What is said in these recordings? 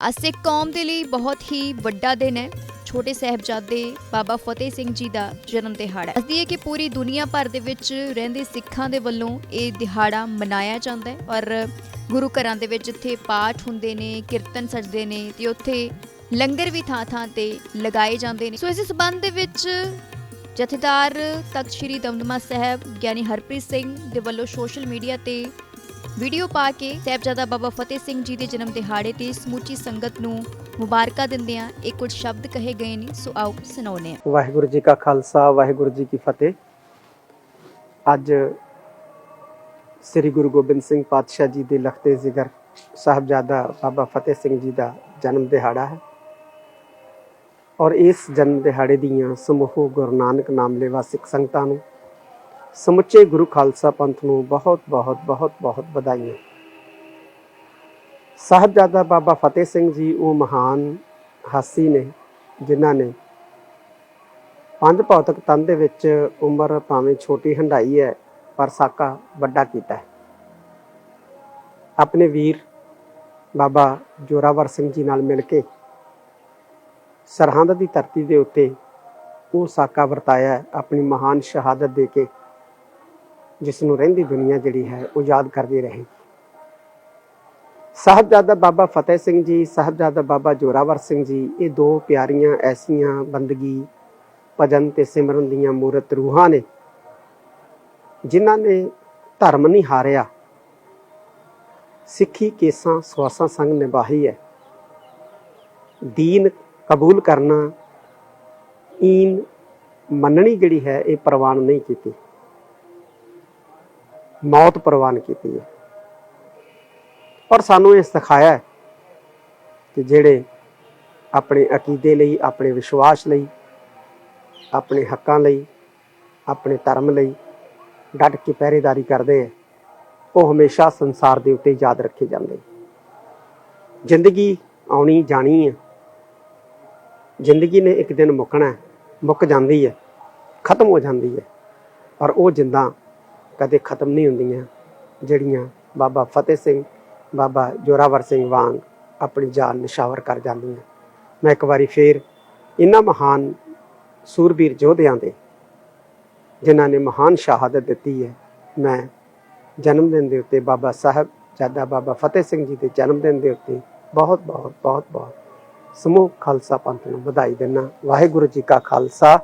ਅੱਜ ਸਿੱਖ ਕੌਮ ਦੇ ਲਈ ਬਹੁਤ ਹੀ ਵੱਡਾ ਦਿਨ ਹੈ। ਛੋਟੇ ਸਾਹਿਬਜ਼ਾਦੇ ਬਾਬਾ ਫਤਿਹ ਸਿੰਘ ਜੀ ਦਾ ਜਨਮ ਦਿਹਾੜਾ ਹੈ। ਅਸਦੀ ਹੈ ਕਿ ਪੂਰੀ ਦੁਨੀਆ ਭਰ ਦੇ ਵਿੱਚ ਰਹਿੰਦੇ ਸਿੱਖਾਂ ਦੇ ਵੱਲੋਂ ਇਹ ਦਿਹਾੜਾ ਮਨਾਇਆ ਜਾਂਦਾ ਹੈ ਔਰ ਗੁਰੂ ਘਰਾਂ ਦੇ ਵਿੱਚ ਜਿੱਥੇ ਪਾਠ ਹੁੰਦੇ ਨੇ, ਕੀਰਤਨ ਸਜਦੇ ਨੇ ਤੇ ਉੱਥੇ ਲੰਗਰ ਵੀ ਥਾਂ-ਥਾਂ ਤੇ ਲਗਾਏ ਜਾਂਦੇ ਨੇ। ਸੋ ਇਸ ਸਬੰਧ ਦੇ ਵਿੱਚ ਜਥੇਦਾਰ ਤਖਤ ਸ੍ਰੀ ਦਮਦਮਾ ਸਾਹਿਬ, ਗਿਆਨੀ ਹਰਪ੍ਰੀਤ ਸਿੰਘ ਦੇ ਵੱਲੋਂ ਸੋਸ਼ਲ ਮੀਡੀਆ ਤੇ ਵੀਡੀਓ ਪਾ ਕੇ ਸਾਹਿਬਜ਼ਾਦਾ ਬਾਬਾ ਫਤਿਹ ਸਿੰਘ ਜੀ ਦੇ ਜਨਮ ਦਿਹਾੜੇ ਤੇ ਸਮੂਚੀ ਸੰਗਤ ਨੂੰ ਮੁਬਾਰਕਾਂ ਦਿੰਦਿਆਂ ਇਹ ਕੁਝ ਸ਼ਬਦ ਕਹੇ ਗਏ ਨੇ, ਸੋ ਆਓ ਸੁਣਾਉਂਦੇ ਹਾਂ। ਵਾਹਿਗੁਰੂ ਜੀ ਕਾ ਖਾਲਸਾ, ਵਾਹਿਗੁਰੂ ਜੀ ਕੀ ਫਤਿਹ। ਅੱਜ ਸ੍ਰੀ ਗੁਰੂ ਗੋਬਿੰਦ ਸਿੰਘ ਪਾਤਸ਼ਾਹ ਜੀ ਦੇ ਲਖਤੇ ਜ਼ਿਕਰ ਸਾਹਿਬਜ਼ਾਦਾ ਬਾਬਾ ਫਤਿਹ ਸਿੰਘ ਜੀ ਦਾ ਜਨਮ ਦਿਹਾੜਾ ਹੈ। ਔਰ ਇਸ ਜਨਮ ਦਿਹਾੜੇ ਦੀਆਂ ਸਮੂਹ ਗੁਰੂ ਨਾਨਕ ਨਾਮ ਲੈਵਾ ਸਿੱਖ ਸੰਗਤਾਂ ਨੂੰ ਸਮੁੱਚੇ ਗੁਰੂ ਖਾਲਸਾ ਪੰਥ ਨੂੰ ਬਹੁਤ ਬਹੁਤ ਬਹੁਤ ਬਹੁਤ ਵਧਾਈਆਂ। ਸਾਹਿਬਜ਼ਾਦਾ ਬਾਬਾ ਫਤਿਹ ਸਿੰਘ ਜੀ ਉਹ ਮਹਾਨ ਹਾਸੀ ਨੇ, ਜਿਨ੍ਹਾਂ ਨੇ ਪੰਜ ਭੌਤਿਕ ਤਨ ਦੇ ਵਿੱਚ ਉਮਰ ਭਾਵੇਂ ਛੋਟੀ ਹੰਡਾਈ ਹੈ, ਪਰ ਸਾਕਾ ਵੱਡਾ ਕੀਤਾ ਹੈ। ਆਪਣੇ ਵੀਰ ਬਾਬਾ ਜੋਰਾਵਰ ਸਿੰਘ ਜੀ ਨਾਲ ਮਿਲ ਕੇ ਸਰਹੰਦ ਦੀ ਧਰਤੀ ਦੇ ਉੱਤੇ ਉਹ ਸਾਕਾ ਵਰਤਾਇਆ ਆਪਣੀ ਮਹਾਨ ਸ਼ਹਾਦਤ ਦੇ ਕੇ ਜਿਸ ਨੂੰ ਰਹਿੰਦੀ ਦੁਨੀਆ ਜਿਹੜੀ ਹੈ, ਉਹ ਯਾਦ ਕਰਦੀ ਰਹੇ। ਸਾਹਿਬਜ਼ਾਦਾ ਬਾਬਾ ਫਤਿਹ ਸਿੰਘ ਜੀ, ਸਾਹਿਬਜ਼ਾਦਾ ਬਾਬਾ ਜੋਰਾਵਰ ਸਿੰਘ ਜੀ, ਇਹ ਦੋ ਪਿਆਰੀਆਂ ਐਸੀਆਂ ਬੰਦਗੀ, ਭਜਨ ਤੇ ਸਿਮਰਨ ਦੀਆਂ ਮੂਰਤ ਰੂਹਾਂ ਨੇ, ਜਿਨ੍ਹਾਂ ਨੇ ਧਰਮ ਨਹੀਂ ਹਾਰਿਆ। ਸਿੱਖੀ ਕੇਸਾਂ ਸਵਾਸਾਂ ਸੰਗ ਨਿਭਾਈ ਹੈ। ਦੀਨ ਕਬੂਲ ਕਰਨਾ, ਈਨ ਮੰਨਣੀ ਜਿਹੜੀ ਹੈ, ਇਹ ਪ੍ਰਵਾਨ ਨਹੀਂ ਕੀਤੀ। ਮੌਤ ਪ੍ਰਵਾਨ ਕੀਤੀ ਹੈ। ਔਰ ਸਾਨੂੰ ਇਹ ਸਿਖਾਇਆ ਹੈ ਕਿ ਜਿਹੜੇ ਆਪਣੇ ਅਕੀਦੇ ਲਈ, ਆਪਣੇ ਵਿਸ਼ਵਾਸ ਲਈ, ਆਪਣੇ ਹੱਕਾਂ ਲਈ, ਆਪਣੇ ਧਰਮ ਲਈ ਡਟ ਕੇ ਪਹਿਰੇਦਾਰੀ ਕਰਦੇ ਹੈ, ਉਹ ਹਮੇਸ਼ਾ ਸੰਸਾਰ ਦੇ ਉੱਤੇ ਯਾਦ ਰੱਖੇ ਜਾਂਦੇ ਜ਼ਿੰਦਗੀ ਆਉਣੀ ਜਾਣੀ ਹੈ। ਜ਼ਿੰਦਗੀ ਨੇ ਇੱਕ ਦਿਨ ਮੁੱਕਣਾ ਮੁੱਕ ਜਾਂਦੀ ਹੈ, ਖਤਮ ਹੋ ਜਾਂਦੀ ਹੈ। ਪਰ ਉਹ ਜਿੰਦਾ ਕਦੇ ਖਤਮ ਨਹੀਂ ਹੁੰਦੀਆਂ, ਜਿਹੜੀਆਂ ਬਾਬਾ ਫਤਿਹ ਸਿੰਘ, ਬਾਬਾ ਜੋਰਾਵਰ ਸਿੰਘ ਵਾਂਗ ਆਪਣੀ ਜਾਨ ਨਿਸ਼ਾਵਰ ਕਰ ਜਾਂਦੀਆਂ। ਮੈਂ ਇੱਕ ਵਾਰੀ ਫੇਰ ਇਹਨਾਂ ਮਹਾਨ ਸੂਰਬੀਰ ਯੋਧਿਆਂ ਦੇ, ਜਿਨ੍ਹਾਂ ਨੇ ਮਹਾਨ ਸ਼ਹਾਦਤ ਦਿੱਤੀ ਹੈ, ਮੈਂ ਜਨਮ ਦਿਨ ਦੇ ਉੱਤੇ ਬਾਬਾ ਸਾਹਿਬ ਜਾਦਾ ਬਾਬਾ ਫਤਿਹ ਸਿੰਘ ਜੀ ਦੇ ਜਨਮ ਦਿਨ ਦੇ ਉੱਤੇ ਬਹੁਤ ਬਹੁਤ ਬਹੁਤ ਬਹੁਤ ਸਮੂਹ ਖਾਲਸਾ ਪੰਥ ਨੂੰ ਵਧਾਈ ਦਿੰਦਾ। ਵਾਹਿਗੁਰੂ ਜੀ ਕਾ ਖਾਲਸਾ।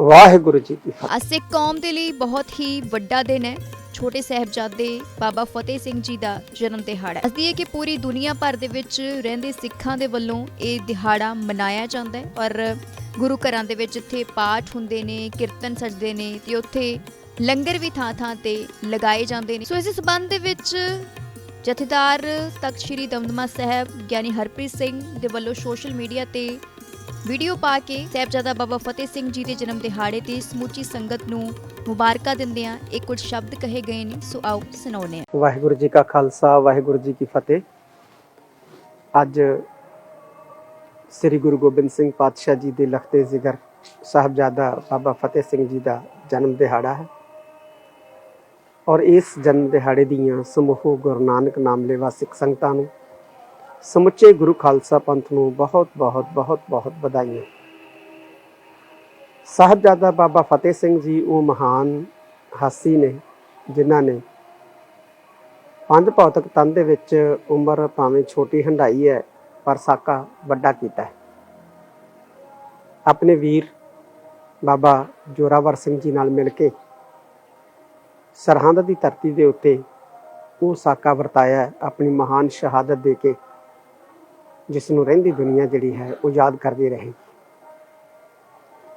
ਵਾਹਿਗੁਰੂ ਜੀ ਕੀ ਫਤਿਹ। ਅੱਜ ਸਿੱਖ ਕੌਮ ਦੇ ਲਈ ਬਹੁਤ ਹੀ ਵੱਡਾ ਦਿਨ ਹੈ। ਛੋਟੇ ਸਾਹਿਬਜ਼ਾਦੇ ਬਾਬਾ ਫਤਿਹ ਸਿੰਘ ਜੀ ਦਾ ਜਨਮ ਦਿਹਾੜਾ ਅਸਦੀ ਹੈ ਕਿ ਪੂਰੀ ਦੁਨੀਆ ਭਰ ਦੇ ਵਿੱਚ ਰਹਿੰਦੇ ਸਿੱਖਾਂ ਦੇ ਵੱਲੋਂ ਇਹ ਦਿਹਾੜਾ ਮਨਾਇਆ ਜਾਂਦਾ ਹੈ। ਔਰ ਗੁਰੂ ਘਰਾਂ ਦੇ ਵਿੱਚ ਜਿੱਥੇ ਪਾਠ ਹੁੰਦੇ ਨੇ, ਕੀਰਤਨ ਸਜਦੇ ਨੇ ਤੇ ਉੱਥੇ ਲੰਗਰ ਵੀ ਥਾਂ-ਥਾਂ ਤੇ ਲਗਾਏ ਜਾਂਦੇ ਨੇ। ਸੋ ਇਸ ਸਬੰਧ ਦੇ ਵਿੱਚ ਜਥੇਦਾਰ ਤਖਤ ਸ੍ਰੀ ਦਮਦਮਾ ਸਾਹਿਬ, ਗਿਆਨੀ ਹਰਪ੍ਰੀਤ ਸਿੰਘ ਦੇ ਵੱਲੋਂ ਸੋਸ਼ਲ ਮੀਡੀਆ ਤੇ ਵੀਡੀਓ ਪਾ ਕੇ ਸਾਹਿਬਜ਼ਾਦਾ ਬਾਬਾ ਫਤਿਹ ਸਿੰਘ ਜੀ ਦੇ ਜਨਮ ਦਿਹਾੜੇ ਤੇ ਸਮੂਚੀ ਸੰਗਤ ਨੂੰ ਮੁਬਾਰਕਾਂ ਦਿੰਦਿਆਂ ਇਹ ਕੁਝ ਸ਼ਬਦ ਕਹੇ ਗਏ ਨੇ, ਸੋ ਆਓ ਸੁਣਾਉਂਦੇ ਹਾਂ। ਵਾਹਿਗੁਰੂ ਜੀ ਕਾ ਖਾਲਸਾ, ਵਾਹਿਗੁਰੂ ਜੀ ਕੀ ਫਤਿਹ। ਅੱਜ ਸ੍ਰੀ ਗੁਰੂ ਗੋਬਿੰਦ ਸਿੰਘ ਪਾਤਸ਼ਾਹ ਜੀ ਦੇ ਲਖਤੇ ਜ਼ਿਕਰ ਸਾਹਿਬਜ਼ਾਦਾ ਬਾਬਾ ਫਤਿਹ ਸਿੰਘ ਜੀ ਦਾ ਜਨਮ ਦਿਹਾੜਾ ਹੈ। ਔਰ ਇਸ ਜਨਮ ਦਿਹਾੜੇ ਦੀਆਂ ਸਮੂਹ ਗੁਰੂ ਨਾਨਕ ਨਾਮ ਲੈਵਾ ਸਿੱਖ ਸੰਗਤਾਂ ਨੂੰ ਸਮੁੱਚੇ ਗੁਰੂ ਖਾਲਸਾ ਪੰਥ ਨੂੰ ਬਹੁਤ ਬਹੁਤ ਬਹੁਤ ਬਹੁਤ ਵਧਾਈਆਂ। ਸਾਹਿਬਜ਼ਾਦਾ ਬਾਬਾ ਫਤਿਹ ਸਿੰਘ ਜੀ ਉਹ ਮਹਾਨ ਹਾਸੀ ਨੇ, ਜਿਨ੍ਹਾਂ ਨੇ ਪੰਜ ਭੌਤਿਕ ਤਨ ਦੇ ਵਿੱਚ ਉਮਰ ਭਾਵੇਂ ਛੋਟੀ ਹੰਡਾਈ ਹੈ, ਪਰ ਸਾਕਾ ਵੱਡਾ ਕੀਤਾ ਹੈ। ਆਪਣੇ ਵੀਰ ਬਾਬਾ ਜੋਰਾਵਰ ਸਿੰਘ ਜੀ ਨਾਲ ਮਿਲ ਕੇ ਸਰਹੰਦ ਦੀ ਧਰਤੀ ਦੇ ਉੱਤੇ ਉਹ ਸਾਕਾ ਵਰਤਾਇਆ, ਆਪਣੀ ਮਹਾਨ ਸ਼ਹਾਦਤ ਦੇ ਕੇ ਜਿਸ ਨੂੰ ਰਹਿੰਦੀ ਦੁਨੀਆ ਜਿਹੜੀ ਹੈ, ਉਹ ਯਾਦ ਕਰਦੀ ਰਹੇਗੀ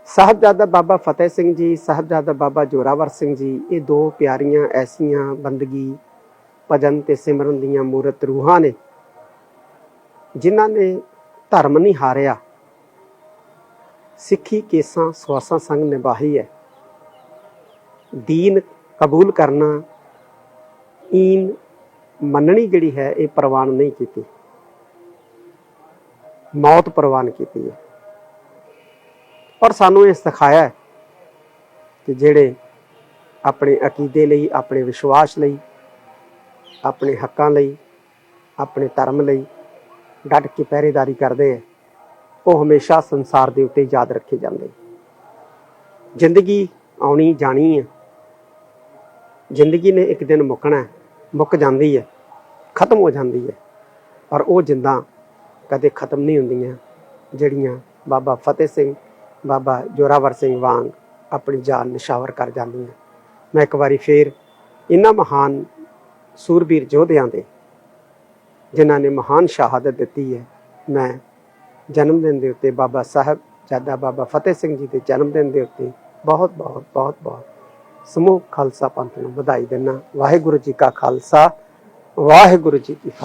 ਸਾਹਿਬਜ਼ਾਦਾ ਬਾਬਾ ਫਤਿਹ ਸਿੰਘ ਜੀ, ਸਾਹਿਬਜ਼ਾਦਾ ਬਾਬਾ ਜੋਰਾਵਰ ਸਿੰਘ ਜੀ, ਇਹ ਦੋ ਪਿਆਰੀਆਂ ਐਸੀਆਂ ਬੰਦਗੀ, ਭਜਨ ਤੇ ਸਿਮਰਨ ਦੀਆਂ ਮੂਰਤ ਰੂਹਾਂ ਨੇ, ਜਿਨ੍ਹਾਂ ਨੇ ਧਰਮ ਨਹੀਂ ਹਾਰਿਆ। ਸਿੱਖੀ ਕੇਸਾਂ ਸਵਾਸਾਂ ਸੰਗ ਨਿਭਾਹੀ ਹੈ। ਦੀਨ ਕਬੂਲ ਕਰਨਾ, ਈਨ ਮੰਨਣੀ ਜਿਹੜੀ ਹੈ, ਇਹ ਪ੍ਰਵਾਨ ਨਹੀਂ ਕੀਤੀ। ਮੌਤ ਪ੍ਰਵਾਨ ਕੀਤੀ ਹੈ। ਔਰ ਸਾਨੂੰ ਇਹ ਸਿਖਾਇਆ ਕਿ ਜਿਹੜੇ ਆਪਣੇ ਅਕੀਦੇ ਲਈ, ਆਪਣੇ ਵਿਸ਼ਵਾਸ ਲਈ, ਆਪਣੇ ਹੱਕਾਂ ਲਈ, ਆਪਣੇ ਧਰਮ ਲਈ ਡਟ ਕੇ ਪਹਿਰੇਦਾਰੀ ਕਰਦੇ ਆ ਉਹ ਹਮੇਸ਼ਾ ਸੰਸਾਰ ਦੇ ਉੱਤੇ ਯਾਦ ਰੱਖੇ ਜਾਂਦੇ ਜ਼ਿੰਦਗੀ ਆਉਣੀ ਜਾਣੀ ਹੈ। ਜ਼ਿੰਦਗੀ ਨੇ ਇੱਕ ਦਿਨ ਮੁੱਕਣਾ ਮੁੱਕ ਜਾਂਦੀ ਹੈ, ਖਤਮ ਹੋ ਜਾਂਦੀ ਹੈ। ਪਰ ਉਹ ਜਿੰਦਾਂ ਕਦੇ ਖਤਮ ਨਹੀਂ ਹੁੰਦੀਆਂ ਜਿਹੜੀਆਂ ਬਾਬਾ ਫਤਿਹ ਸਿੰਘ, ਬਾਬਾ ਜੋਰਾਵਰ ਸਿੰਘ ਵਾਂਗ ਆਪਣੀ ਜਾਨ ਨਿਸ਼ਾਵਰ ਕਰ ਜਾਂਦੀਆਂ। ਮੈਂ ਇੱਕ ਵਾਰੀ ਫੇਰ ਇਹਨਾਂ ਮਹਾਨ ਸੂਰਬੀਰ ਯੋਧਿਆਂ ਦੇ, ਜਿਨ੍ਹਾਂ ਨੇ ਮਹਾਨ ਸ਼ਹਾਦਤ ਦਿੱਤੀ ਹੈ, ਮੈਂ ਜਨਮ ਦਿਨ ਦੇ ਉੱਤੇ ਬਾਬਾ ਸਾਹਿਬ ਜਾਦਾ ਬਾਬਾ ਫਤਿਹ ਸਿੰਘ ਜੀ ਦੇ ਜਨਮ ਦਿਨ ਦੇ ਉੱਤੇ ਬਹੁਤ ਬਹੁਤ ਬਹੁਤ ਬਹੁਤ ਸਮੂਹ ਖਾਲਸਾ ਪੰਥ ਨੂੰ ਵਧਾਈ ਦਿੰਦਾ। ਵਾਹਿਗੁਰੂ ਜੀ ਕਾ ਖਾਲਸਾ, ਵਾਹਿਗੁਰੂ ਜੀ ਕੀ ਫਤਿਹ।